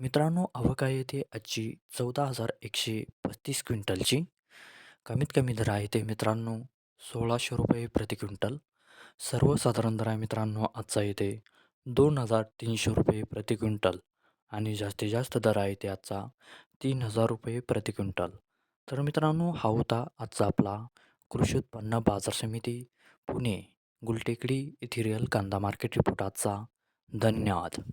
मित्रांनो अवका येथे आजची चौदा हजार एकशे पस्तीस क्विंटलची. कमीत कमी दर आहे ते मित्रांनो सोळाशे रुपये प्रति क्विंटल. सर्वसाधारण दर आहे मित्रांनो आजचा येते दोन हजार तीनशे रुपये प्रति क्विंटल. आणि जास्तीत जास्त दर आहे ते आजचा तीन हजार रुपये प्रति क्विंटल. तर मित्रांनो हा होता आजचा आपला कृषी उत्पन्न बाजार समिती पुणे गुलटेकडी इथिरियल कांदा मार्केट रिपोर्ट आजचा. धन्यवाद.